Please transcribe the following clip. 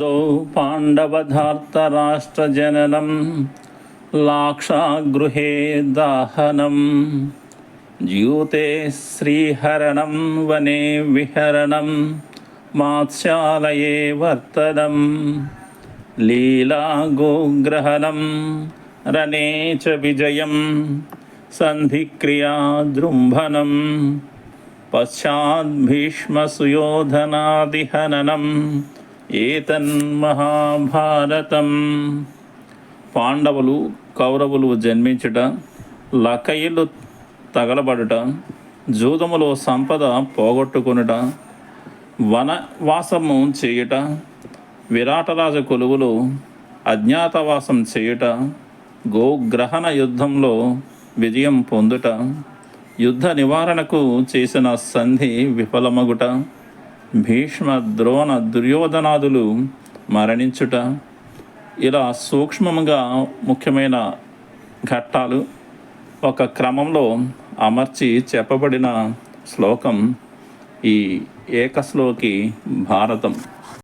दौ पाण्डवधार्तराष्ट्रजननं लाक्षागृहे दाहनं ज्यूते श्रीहरणं वने विहरणं मात्स्यालये वर्तनं लीलागोग्रहणं रणे च विजयं सन्धिक्रियादृम्भनं पश्चाद्भीष्मसुयोधनादिहननम् ఏతన్మహాభారతం పాండవులు కౌరవులు జన్మించుట లకయిలు తగలబడుట జూదములో సంపద పోగొట్టుకొనుట వనవాసము చేయుట విరాటరాజు కొలువులు అజ్ఞాతవాసం చేయుట గోగ్రహణ యుద్ధంలో విజయం పొందుట యుద్ధ నివారణకు చేసిన సంధి విఫలమగుట భీష్మ ద్రోణ దుర్యోధనాదులు మరణించుట ఇలా సూక్ష్మంగా ముఖ్యమైన ఘట్టాలు ఒక క్రమంలో అమర్చి చెప్పబడిన శ్లోకం ఈ ఏకశ్లోకి భారతం.